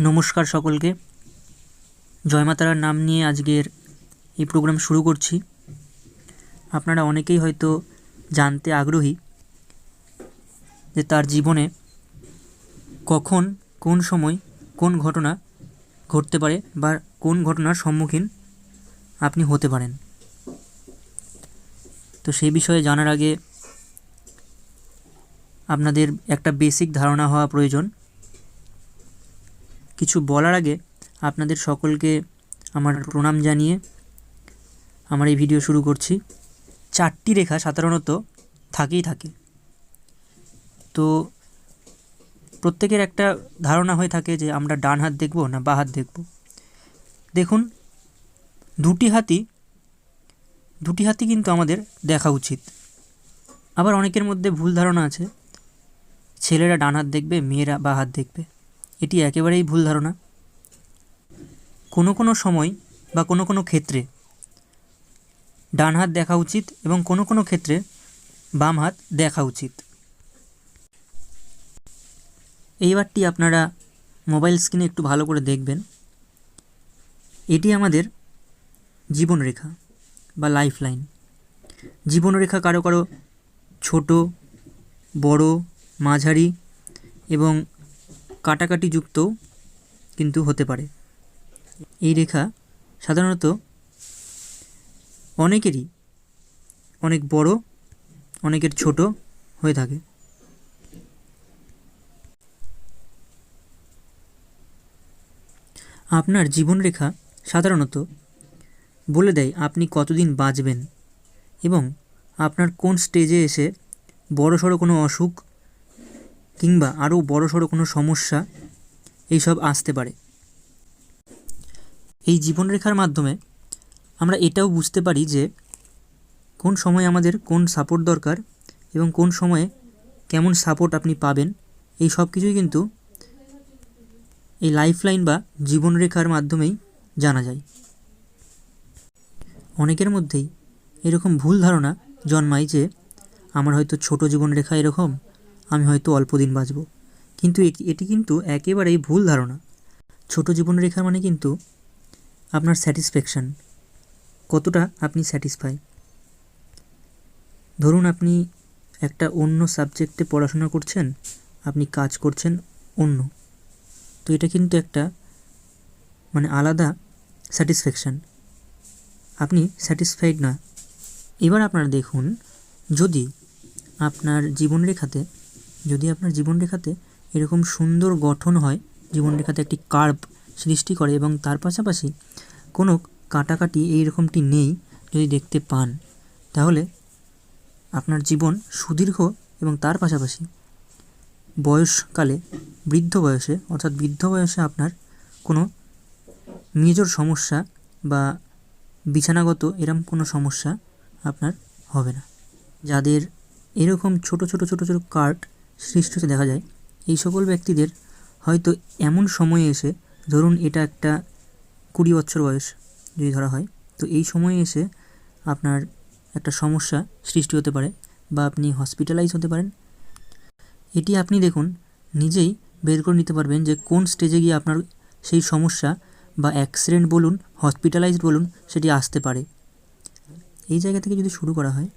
নমস্কার সকলকে। জয় মাতারার নাম নিয়ে আজকের এই প্রোগ্রাম শুরু করছি। আপনারা অনেকেই হয়তো জানতে আগ্রহী যে তার জীবনে কখন, কোন সময়, কোন ঘটনা ঘটতে পারে বা কোন ঘটনার সম্মুখীন আপনি হতে পারেন। তো সেই বিষয়ে জানার আগে আপনাদের একটা বেসিক ধারণা হওয়া প্রয়োজন। কিছু বলার আগে আপনাদের সকলকে আমার প্রণাম জানিয়ে আমার এই ভিডিও শুরু করছি। চারটি রেখা সাধারণত থাকেই থাকে। তো প্রত্যেকের একটা ধারণা হয়ে থাকে যে আমরা ডান হাত দেখব না বা হাত দেখব। দেখুন, দুটি হাতি দুটি হাতি কিন্তু আমাদের দেখা উচিত। আবার অনেকের মধ্যে ভুল ধারণা আছে। ছেলেরা ডান হাত দেখবে, মেয়েরা বা হাত দেখবে। এটি একেবারেই ভুল ধারণা। কোনো কোনো সময় বা কোনো কোনো ক্ষেত্রে ডান হাত দেখা উচিত এবং কোনো কোনো ক্ষেত্রে বাম হাত দেখা উচিত। এইবারটি আপনারা মোবাইল স্ক্রিনে একটু ভালো করে দেখবেন। এটি আমাদের জীবনরেখা বা লাইফ লাইন জীবনরেখা কারও কারও ছোট, বড়, মাঝারি এবং কাটাকাটি যুক্তও কিন্তু হতে পারে। এই রেখা সাধারণত অনেকেরই অনেক বড়, অনেকের ছোট হয়ে থাকে। আপনার জীবনরেখা সাধারণত বলে দেয় আপনি কতদিন বাঁচবেন এবং আপনার কোন স্টেজে এসে বড়সড় কোনো অসুখ কিংবা আরও বড়সড় কোনো সমস্যা এইসব আসতে পারে। এই জীবনরেখার মাধ্যমে আমরা এটাও বুঝতে পারি যে কোন সময় আমাদের কোন সাপোর্ট দরকার এবং কোন সময়ে কেমন সাপোর্ট আপনি পাবেন, এই সব কিছুই কিন্তু এই লাইফলাইন বা জীবনরেখার মাধ্যমেই জানা যায়। অনেকের মধ্যেই এরকম ভুল ধারণা জন্মায় যে, আমার হয়তো ছোট জীবনরেখা এরকম আমি হয়তো অল্প দিন বাঁচব। কিন্তু এটি কিন্তু একেবারেই ভুল ধারণা। ছোট জীবনরেখা মানে কিন্তু আপনার স্যাটিসফ্যাকশান। কতটা আপনি স্যাটিসফাই? ধরুন আপনি একটা অন্য সাবজেক্টে পড়াশোনা করছেন, আপনি কাজ করছেন অন্য। তো এটা কিন্তু একটা মানে আলাদা স্যাটিসফ্যাকশান। আপনি স্যাটিসফাইড না। এবার আপনারা দেখুন, যদি আপনার জীবনরেখাতে যদি আপনার জীবনরেখাতে এরকম সুন্দর গঠন হয়, জীবনরেখাতে একটি কার্ভ সৃষ্টি করে এবং তার পাশাপাশি কোনো কাটাকাটি এই রকমটি নেই যদি দেখতে পান, তাহলে আপনার জীবন সুদীর্ঘ এবং তার পাশাপাশি বয়সকালে বৃদ্ধ বয়সে, অর্থাৎ বৃদ্ধ বয়সে আপনার কোনো মেজর সমস্যা বা বিছানাগত এরম কোনো সমস্যা আপনার হবে না। যাদের এরকম ছোট ছোট ছোট ছোট কার্ড সৃষ্টি হতে দেখা যায়। এই সকল ব্যক্তিদের হয়তো এমন সময়ে এসে, ধরুন এটা একটা কুড়ি বছর বয়স যদি ধরা হয়, তো এই সময়ে এসে আপনার একটা সমস্যা সৃষ্টি হতে পারে বা আপনি হসপিটালাইজ হতে পারেন। এটি আপনি দেখুন, নিজেই বের করে নিতে পারবেন যে কোন স্টেজে গিয়ে আপনার সেই সমস্যা বা অ্যাক্সিডেন্ট বলুন হসপিটালাইজড বলুন, সেটি আসতে পারে। এই জায়গা থেকে যদি শুরু করা হয়,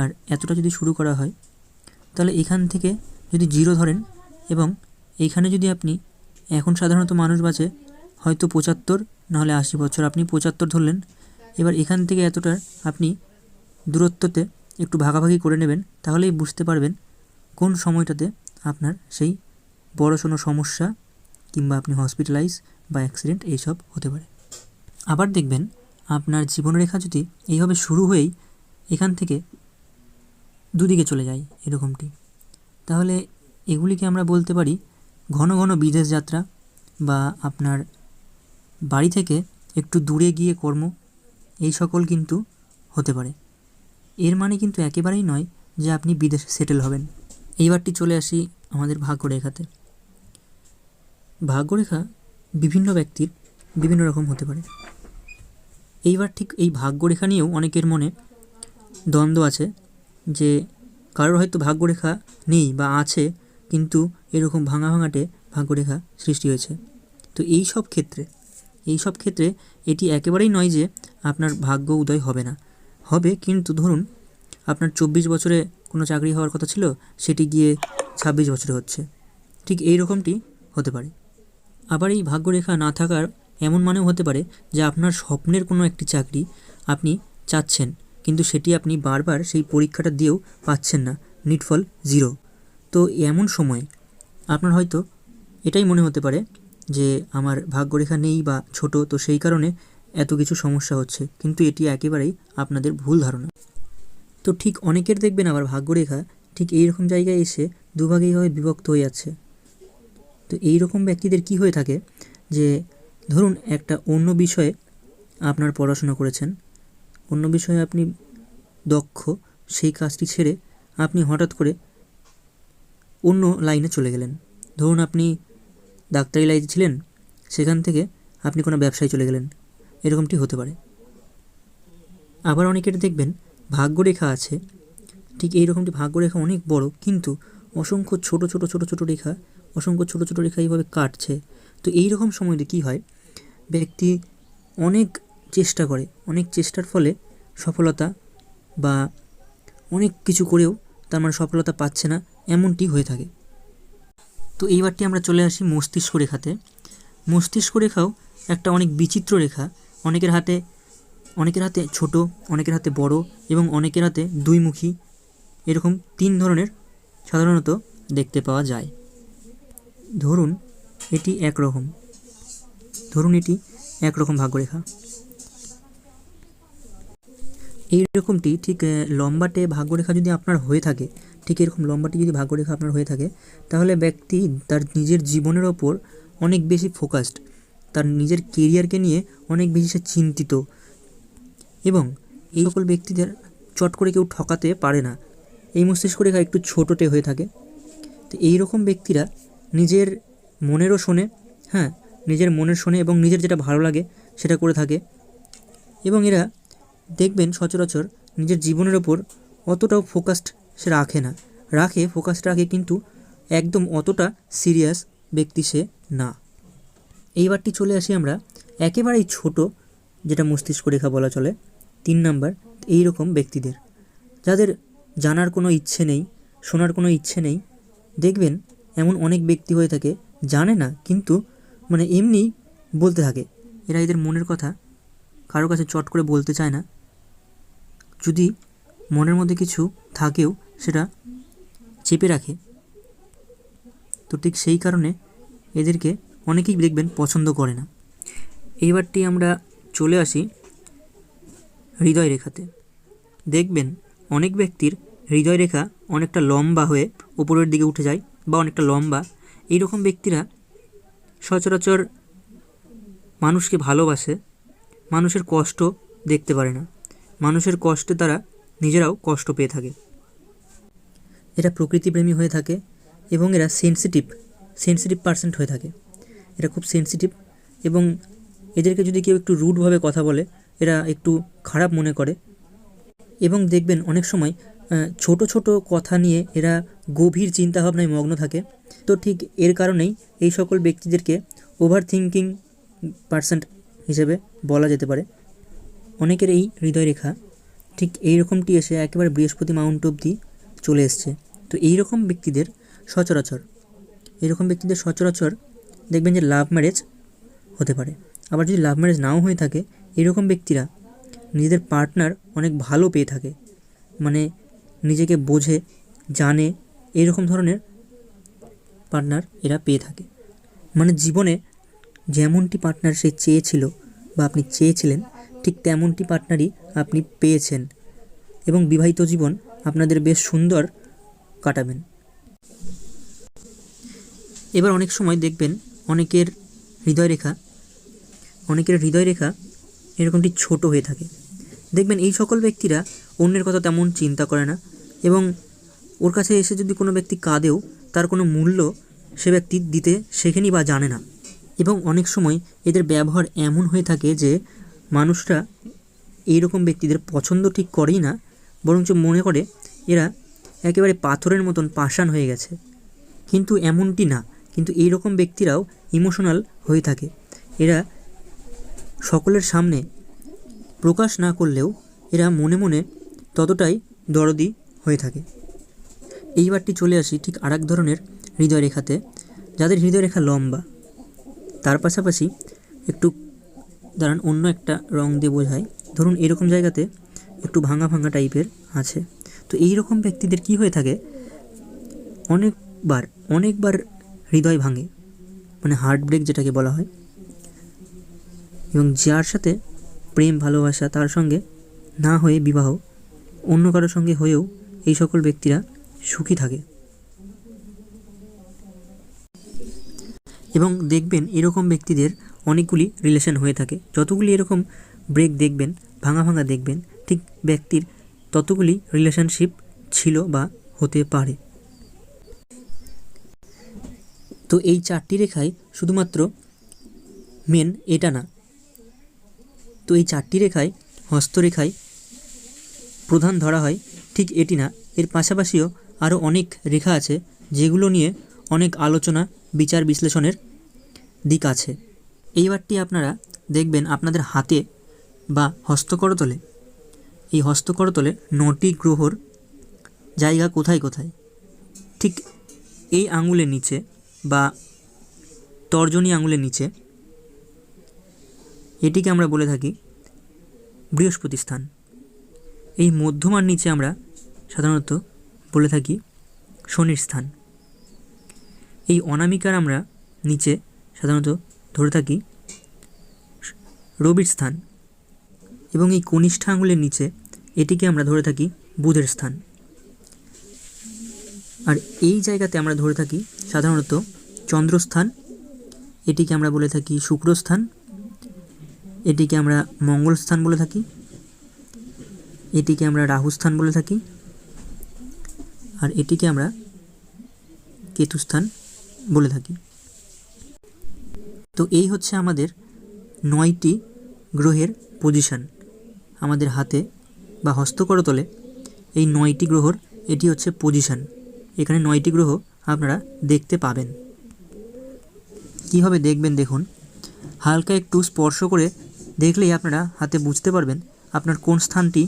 আর এতটা যদি শুরু করা হয় তাহলে এখান থেকে যদি জিরো ধরেন এবং এইখানে যদি আপনি এখন সাধারণত মানুষ বাঁচে হয়তো পঁচাত্তর, নাহলে আশি বছর। আপনি পঁচাত্তর ধরলেন, এবার এখান থেকে এতটা আপনি দূরত্বতে একটু ভাগাভাগি করে নেবেন, তাহলেই বুঝতে পারবেন কোন সময়টাতে আপনার সেই বড় সড়ো সমস্যা কিংবা আপনি হসপিটালাইজ বা অ্যাক্সিডেন্ট এইসব হতে পারে। আবার দেখবেন, আপনার জীবনরেখা যদি এইভাবে শুরু হয়েই এখান থেকে দুদিকে চলে যায় এরকমটি। তাহলে এগুলিকে আমরা বলতে পারি ঘন ঘন বিদেশ যাত্রা বা আপনার বাড়ি থেকে একটু দূরে গিয়ে কর্ম, এই সকল কিন্তু হতে পারে। এর মানে কিন্তু একেবারেই নয় যে আপনি বিদেশে সেটেল হবেন। এইবারটি চলে আসি আমাদের ভাগ্যরেখাতে। ভাগ্যরেখা বিভিন্ন ব্যক্তির বিভিন্ন রকম হতে পারে। এইবার ঠিক এই ভাগ্যরেখা নিয়েও অনেকের মনে দ্বন্দ্ব আছে। যে কারোর হয়তো ভাগ্যরেখা নেই বা আছে, কিন্তু এরকম ভাঙা ভাঙাটে ভাগ্যরেখা সৃষ্টি হয়েছে। তো এই সব ক্ষেত্রে, এই সব ক্ষেত্রে এটি একেবারেই নয় যে আপনার ভাগ্য উদয় হবে না। হবে, কিন্তু ধরুন আপনার চব্বিশ বছরে কোনো চাকরি হওয়ার কথা ছিল, সেটি গিয়ে ছাব্বিশ বছরে হচ্ছে। ঠিক এই রকমটি হতে পারে। আবার এই ভাগ্যরেখা না থাকার এমন মানেও হতে পারে যে আপনার স্বপ্নের কোনো একটি চাকরি আপনি চাচ্ছেন। কিন্তু সেটি আপনি বারবার সেই পরীক্ষাটা দিয়েও পাচ্ছেন না। নিটফল জিরো। তো এমন সময় আপনার হয়তো এটাই মনে হতে পারে যে আমার ভাগ্যরেখা নেই বা ছোট, তো সেই কারণে এত কিছু সমস্যা হচ্ছে। কিন্তু এটি একেবারেই আপনাদের ভুল ধারণা। তো ঠিক অনেকের দেখবেন আবার ভাগ্যরেখা ঠিক এই রকম জায়গায় এসে দুভাগে এইভাবে বিভক্ত হয়ে যাচ্ছে। তো এই রকম ব্যক্তিদের কি হয়ে থাকে যে ধরুন একটা অন্য বিষয়ে আপনার পড়াশোনা করেছেন অন্য বিষয়ে আপনি দক্ষ, সেই কাজটি ছেড়ে আপনি হঠাৎ করে অন্য লাইনে চলে গেলেন। ধরুন আপনি ডাক্তারি লাইনে ছিলেন, সেখান থেকে আপনি কোনো ব্যবসায় চলে গেলেন। এরকমটি হতে পারে। আবার অনেকের দেখবেন ভাগ্যরেখা আছে। ঠিক এই রকমটি ভাগ্যরেখা অনেক বড়, কিন্তু অসংখ্য ছোট ছোট ছোট ছোট রেখা, অসংখ্য ছোট ছোট রেখা এইভাবে কাটছে। তো এই রকম সময়তে কী হয়? ব্যক্তি অনেক চেষ্টা করে। অনেক চেষ্টার ফলে সফলতা বা অনেক কিছু করেও তার মানে সফলতা পাচ্ছে না, এমনটি হয়ে থাকে। তো এইবারটি আমরা চলে আসি মস্তিষ্ক রেখাতে। মস্তিষ্ক রেখাও একটা অনেক বিচিত্র রেখা। অনেকের হাতে অনেকের হাতে ছোট, অনেকের হাতে বড় এবং অনেকের হাতে দুইমুখী এরকম তিন ধরনের সাধারণত দেখতে পাওয়া যায়। ধরুন, এটি একরকম। ধরুন, এটি একরকম ভাগ্যরেখা। এই রকমটি ঠিক লম্বাটে ভাগ্যরেখা যদি আপনার হয়ে থাকে, ঠিক এরকম লম্বাটি যদি ভাগ্যরেখা আপনার হয়ে থাকে, তাহলে ব্যক্তি তার নিজের জীবনের ওপর অনেক বেশি ফোকাসড তার নিজের কেরিয়ারকে নিয়ে অনেক বেশি সে চিন্তিত। এবং এই সকল ব্যক্তিদের চট করে কেউ ঠকাতে পারে না। এই মস্তিষ্ক রেখা একটু ছোটোটে হয়ে থাকে। তো এই রকম ব্যক্তিরা নিজের মনেরও শোনে হ্যাঁ নিজের মনের শোনে এবং নিজের যেটা ভালো লাগে সেটা করে থাকে। এবং এরা দেখবেন সচরাচর নিজের জীবনের ওপর অতটাও ফোকাসড সে রাখে না। রাখে ফোকাস রাখে কিন্তু একদম অতটা সিরিয়াস ব্যক্তি সে না। এইবারটি চলে আসি আমরা একেবারেই ছোট, যেটা মস্তিষ্ক রেখা বলা চলে, তিন নাম্বার এই রকম ব্যক্তিদের। যাদের জানার কোনো ইচ্ছে নেই, শোনার কোনো ইচ্ছে নেই, দেখবেন এমন অনেক ব্যক্তি হয়ে থাকে, জানে না, কিন্তু মানে এমনি বলতে থাকে। এরা এদের মনের কথা কারও কাছে চট করে বলতে চায় না যদি মনের মধ্যে কিছু থাকেও সেটা চেপে রাখে, তো ঠিক সেই কারণে এদেরকে অনেকেই দেখবেন পছন্দ করে না। এইবারটি আমরা চলে আসি হৃদয় রেখাতে। দেখবেন অনেক ব্যক্তির হৃদয় রেখা অনেকটা লম্বা হয়ে উপরের দিকে উঠে যায় বা অনেকটা লম্বা। এই রকম ব্যক্তিরা সচরাচর মানুষকে ভালোবাসে, মানুষের কষ্ট দেখতে পারে না। মানুষের কষ্টে তারা নিজেরাও কষ্ট পেয়ে থাকে। এরা প্রকৃতিপ্রেমী হয়ে থাকে এবং এরা সেন্সিটিভ সেন্সিটিভ পার্সেন্ট হয়ে থাকে। এরা খুব সেন্সিটিভ এবং এদেরকে যদি কেউ একটু রুডভাবে কথা বলে, এরা একটু খারাপ মনে করে। এবং দেখবেন অনেক সময় ছোট ছোট কথা নিয়ে এরা গভীর চিন্তাভাবনায় মগ্ন থাকে। তো ঠিক এর কারণেই এই সকল ব্যক্তিদেরকে ওভার থিঙ্কিং পার্সেন্ট হিসেবে বলা যেতে পারে। অনেকের এই হৃদয় রেখা ঠিক এই রকমটি এসে একেবারে বৃহস্পতি মাউন্ট অবধি চলে এসছে। তো এই রকম ব্যক্তিদের সচরাচর এরকম ব্যক্তিদের সচরাচর দেখবেন যে লাভ ম্যারেজ হতে পারে। আবার যদি লাভ ম্যারেজ নাও হয়ে থাকে এরকম ব্যক্তিরা নিজেদের পার্টনার অনেক ভালো পেয়ে থাকে। মানে নিজেকে বোঝে, জানে এরকম ধরনের পার্টনার এরা পেয়ে থাকে। মানে জীবনে যেমনটি পার্টনার সে চেয়েছিল বা আপনি চেয়েছিলেন ঠিক তেমনটি পার্টনারই আপনি পেয়েছেন এবং বিবাহিত জীবন আপনাদের বেশ সুন্দর কাটাবেন। এবার অনেক সময় দেখবেন অনেকের হৃদয় রেখা অনেকের হৃদয় রেখা এরকমটি ছোট হয়ে থাকে। দেখবেন এই সকল ব্যক্তিরা অন্যের কথা তেমন চিন্তা করে না এবং ওর কাছে এসে যদি কোনো ব্যক্তি কাঁদেও তার কোনো মূল্য সে ব্যক্তি দিতে শেখেনি বা জানে না। এবং অনেক সময় এদের ব্যবহার এমন হয়ে থাকে যে মানুষরা এইরকম ব্যক্তিদের পছন্দ ঠিক করেই না, বরঞ্চ মনে করে এরা একেবারে পাথরের মতন পাষাণ হয়ে গেছে। কিন্তু এমনটি না, কিন্তু এই রকম ব্যক্তিরাও ইমোশনাল হয়ে থাকে। এরা সকলের সামনে প্রকাশ না করলেও এরা মনে মনে ততটাই দরদি হয়ে থাকে। এইবারটি চলে আসি ঠিক আরেক ধরনের হৃদয় রেখাতে যাদের হৃদয় রেখা লম্বা। তার পাশাপাশি একটু দাঁড়ান, অন্য একটা রং দিয়ে বোঝায় ধরুন এরকম জায়গাতে একটু ভাঙা ভাঙা টাইপের আছে। তো এই রকম ব্যক্তিদের কি হয়ে থাকে? অনেকবার অনেকবার হৃদয় ভাঙে মানে হার্ট ব্রেক যেটাকে বলা হয়। এবং যার সাথে প্রেম, ভালোবাসা, তার সঙ্গে না হয়ে বিবাহ, অন্য কারোর সঙ্গে হয়েও এই সকল ব্যক্তিরা সুখী থাকে। এবং দেখবেন এরকম ব্যক্তিদের অনেকগুলি রিলেশন হয়ে থাকে। যতগুলি এরকম ব্রেক দেখবেন, ভাঙা ভাঙা দেখবেন, ঠিক ব্যক্তির ততগুলি রিলেশনশিপ ছিল বা হতে পারে। তো এই চারটি রেখায় শুধুমাত্র মেন এটা না। তো এই চারটি রেখায় হস্তরেখায় প্রধান ধরা হয়, ঠিক এটি না। এর পাশাপাশিও আরও অনেক রেখা আছে, যেগুলো নিয়ে অনেক আলোচনা, বিচার, বিশ্লেষণের দিক আছে। এইবারটি আপনারা দেখবেন আপনাদের হাতে বা হস্তকরতলে। এই হস্তকরতলে নটি গ্রহর জায়গা কোথায় কোথায়? ঠিক এই আঙুলের নিচে বা তর্জনী আঙুলের নিচে এটিকে আমরা বলে থাকি বৃহস্পতি স্থান। এই মধ্যমার নিচে আমরা সাধারণত বলে থাকি শনির স্থান। এই অনামিকার আমরা নিচে সাধারণত ধরে থাকি, রবির স্থান এবং এই কনিষ্ঠ আঙুলের নিচে এটিকে আমরা ধরে থাকি বুধের স্থান। আর এই জায়গাতে আমরা ধরে থাকি সাধারণত চন্দ্রস্থান, এটিকে আমরা বলে থাকি শুক্রস্থান, এটিকে আমরা মঙ্গল স্থান বলে থাকি, এটিকে আমরা রাহু স্থান বলে থাকি, আর এটিকে আমরা কেতুস্থান বলে থাকি। তো এই হচ্ছে আমাদের নয়টি গ্রহের পজিশন আমাদের হাতে বা হস্তকরতলে। এই নয়টি গ্রহর এটি হচ্ছে পজিশন এখানে নয়টি গ্রহ আপনারা দেখতে পাবেন। কীভাবে দেখবেন দেখুন? হালকা একটু স্পর্শ করে দেখলেই আপনারা হাতে বুঝতে পারবেন আপনার কোন স্থানটি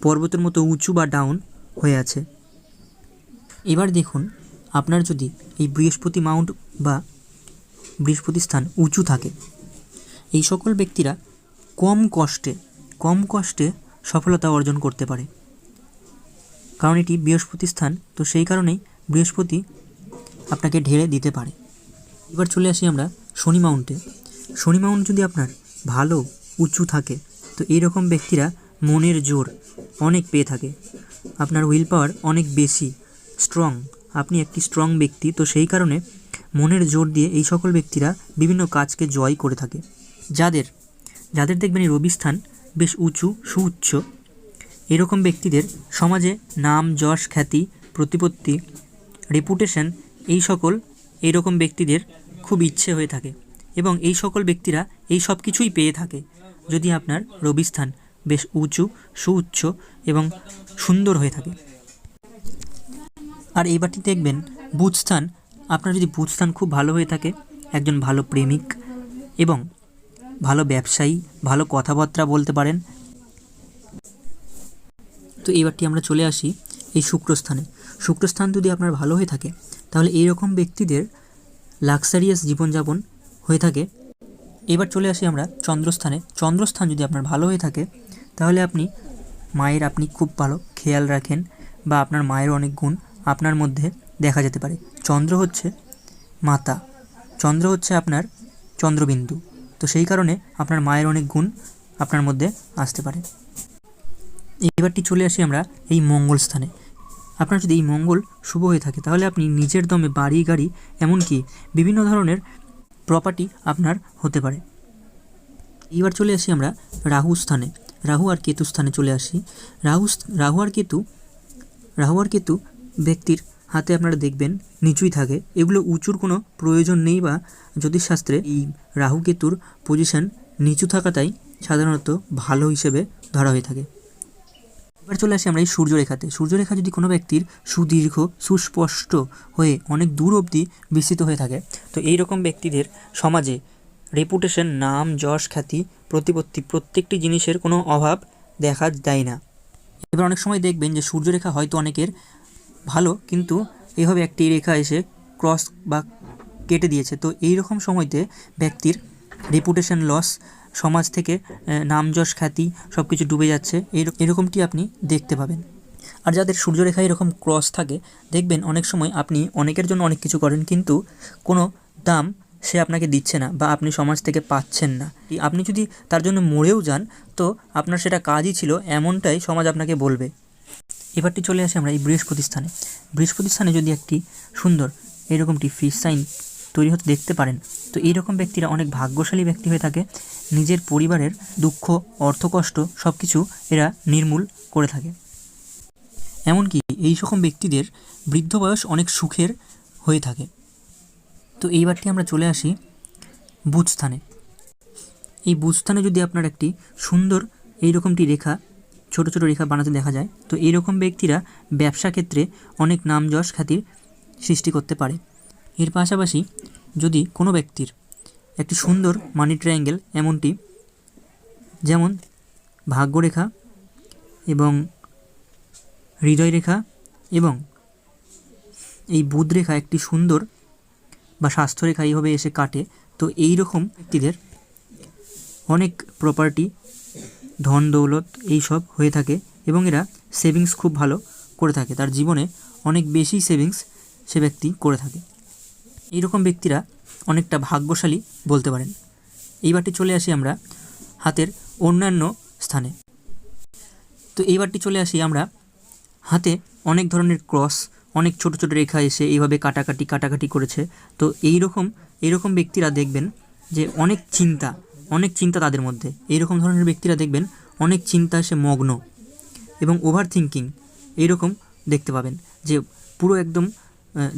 পর্বতের মতো উঁচু বা ডাউন হয়ে আছে। এবার দেখুন, আপনার যদি এই বৃহস্পতি মাউন্ট বা বৃহস্পতি স্থান উঁচু থাকে। এই সকল ব্যক্তিরা কম কষ্টে কম কষ্টে সফলতা অর্জন করতে পারে। কারণ এটি বৃহস্পতি স্থান তো সেই কারণেই বৃহস্পতি আপনাকে ঢেলে দিতে পারে। এবার চলে আসি আমরা শনি মাউন্টে। শনি মাউন্ট যদি আপনার ভালো, উঁচু থাকে, তো এইরকম ব্যক্তিরা মনের জোর অনেক পেয়ে থাকে। আপনার উইল পাওয়ার অনেক বেশি, স্ট্রং। আপনি একটি স্ট্রং ব্যক্তি, তো সেই কারণে মনের জোর দিয়ে এই সকল ব্যক্তিরা বিভিন্ন কাজকে জয় করে থাকে। যাদের যাদের দেখবেন এই রবিস্থান বেশ উঁচু, সুউচ্চ। এরকম ব্যক্তিদের সমাজে নাম, যশ, খ্যাতি, প্রতিপত্তি রেপুটেশন এই সকল এইরকম ব্যক্তিদের খুব ইচ্ছে হয়ে থাকে এবং এই সকল ব্যক্তিরা এই সব কিছুই পেয়ে থাকে। যদি আপনার রবিস্থান বেশ উঁচু, সুউচ্চ এবং সুন্দর হয়ে থাকে। আর এইবারটি দেখবেন বুধ স্থান আপনার যদি বুধস্থান খুব ভালো হয়ে থাকে, একজন ভালো প্রেমিক এবং ভালো ব্যবসায়ী, ভালো কথাবার্তা বলতে পারেন। তো এইবারটি আমরা চলে আসি এই শুক্রস্থানে। শুক্রস্থান যদি আপনার ভালো হয়ে থাকে, তাহলে এইরকম ব্যক্তিদের লাক্সারিয়াস জীবনযাপন হয়ে থাকে। এবার চলে আসি আমরা চন্দ্রস্থানে। চন্দ্রস্থান যদি আপনার ভালো হয়ে থাকে, তাহলে আপনি মায়ের আপনি খুব ভালো খেয়াল রাখেন বা আপনার মায়ের অনেক গুণ আপনার মধ্যে দেখা যেতে পারে। চন্দ্র হচ্ছে মাতা। চন্দ্র হচ্ছে আপনার চন্দ্রবিন্দু। তো সেই কারণে আপনার মায়ের অনেক গুণ আপনার মধ্যে আসতে পারে। এবারটি চলে আসি আমরা এই মঙ্গল স্থানে। আপনার যদি এই মঙ্গল শুভ হয়ে থাকে, তাহলে আপনি নিজের দমে বাড়ি, গাড়ি, এমনকি বিভিন্ন ধরনের প্রপার্টি আপনার হতে পারে। এবার চলে আসি আমরা রাহু স্থানে। রাহু আর কেতু স্থানে চলে আসি। রাহু রাহু আর কেতু, রাহু আর কেতু ব্যক্তির হাতে আপনারা দেখবেন, নিচুই থাকে। এগুলো উঁচুর কোনো প্রয়োজন নেই বা জ্যোতিষশাস্ত্রে। এই রাহু কেতুর পজিশন নিচু থাকাটাই সাধারণত ভালো হিসেবে ধরা হয়ে থাকে। এবার চলে আসি আমরা এই সূর্যরেখাতে। সূর্যরেখা যদি কোনো ব্যক্তির সুদীর্ঘ, সুস্পষ্ট হয়ে অনেক দূর অবধি বিস্তৃত হয়ে থাকে, তো এই রকম ব্যক্তিদের সমাজে রেপুটেশন নাম, যশ, খ্যাতি, প্রতিপত্তি প্রত্যেকটি জিনিসের কোনো অভাব দেখা দেয় না। এবার অনেক সময় দেখবেন যে সূর্যরেখা হয়তো অনেকের ভালো কিন্তু এইভাবে একটি রেখা এসে ক্রস বা কেটে দিয়েছে। তো এই রকম সময়তে ব্যক্তির রেপুটেশন লস সমাজ থেকে আহ, নাম যশ খ্যাতি সব কিছু ডুবে যাচ্ছে এরকমটি আপনি দেখতে পাবেন। আর যাদের সূর্যরেখায় এরকম ক্রস থাকে দেখবেন অনেক সময় আপনি অনেকের জন্য অনেক কিছু করেন কিন্তু কোনো দাম সে আপনাকে দিচ্ছে না বা আপনি সমাজ থেকে পাচ্ছেন না। আপনি যদি তার জন্য মরেও যান তো আপনার সেটা কাজই ছিল এমনটাই সমাজ আপনাকে বলবে। এবারটি চলে আসে আমরা এই বৃহস্পতি স্থানে বৃহস্পতি স্থানে যদি একটি সুন্দর এরকমটি ফিস সাইন তৈরি হতে দেখতে পারেন, তো এইরকম ব্যক্তিরা অনেক ভাগ্যশালী ব্যক্তি হয়ে থাকে। নিজের পরিবারের দুঃখ অর্থকষ্ট সব কিছু এরা নির্মূল করে থাকে। এমনকি এই রকম ব্যক্তিদের বৃদ্ধ বয়স অনেক সুখের হয়ে থাকে। তো এইবারটি আমরা চলে আসি বুধ স্থানে এই বুধ স্থানে যদি আপনার একটি সুন্দর এই রকমটি রেখা ছোট ছোট রেখা বানাতে দেখা যায়। তো এই রকম ব্যক্তিরা ব্যবসা ক্ষেত্রে অনেক নাম যশ খ্যাতির সৃষ্টি করতে পারে। এর পাশাপাশি যদি কোনো ব্যক্তির একটি সুন্দর মানি ট্রায়াঙ্গেল এমনটি, যেমন ভাগ্যরেখা এবং হৃদয় রেখা এবং এই বুধ রেখা একটি সুন্দর বা স্বাস্থ্যরেখা এইভাবে এসে কাটে, তো এই রকম ব্যক্তিদের অনেক প্রপার্টি ধন, দৌলত এই সব হয়ে থাকে এবং এরা সেভিংস খুব ভালো করে থাকে। তার জীবনে অনেক বেশি সেভিংস সে ব্যক্তি করে থাকে। এইরকম ব্যক্তিরা অনেকটা ভাগ্যশালী বলতে পারেন। এইবারটি চলে আসি আমরা হাতের অন্যান্য স্থানে। তো এইবারটি চলে আসি আমরা হাতে অনেক ধরনের ক্রস, অনেক ছোট ছোট রেখা এসে এইভাবে কাটাকাটি কাটাকাটি করেছে। তো এই রকম এইরকম ব্যক্তিরা দেখবেন যে অনেক চিন্তা অনেক চিন্তা তাদের মধ্যে। এইরকম ধরনের ব্যক্তিরা দেখবেন অনেক চিন্তা এসে মগ্ন এবং ওভার থিঙ্কিং এইরকম দেখতে পাবেন যে পুরো একদম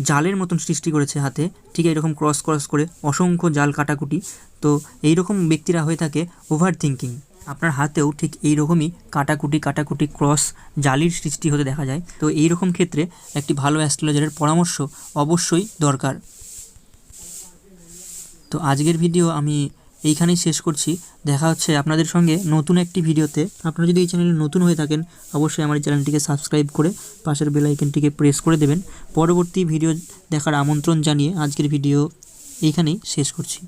জালের মতন সৃষ্টি করেছে হাতে। ঠিক এইরকম ক্রস ক্রস করে অসংখ্য জাল কাটাকুটি। তো এইরকম ব্যক্তিরা হয়ে থাকে ওভার থিঙ্কিং আপনার হাতেও ঠিক এই রকমই কাটাকুটি কাটাকুটি ক্রস জালির সৃষ্টি হতে দেখা যায়। তো এই রকম ক্ষেত্রে একটি ভালো অ্যাস্ট্রোলজারের পরামর্শ অবশ্যই দরকার। তো আজকের ভিডিও আমি এইখানেই শেষ করছি। দেখা হচ্ছে আপনাদের সঙ্গে নতুন একটি ভিডিওতে। আপনারা যদি এই চ্যানেলে নতুন হয়ে থাকেন, অবশ্যই আমার এই চ্যানেলটিকে সাবস্ক্রাইব করে পাশের বেল আইকনটিকে প্রেস করে দেবেন। পরবর্তী ভিডিও দেখার আমন্ত্রণ জানিয়ে আজকের ভিডিও এইখানেই শেষ করছি।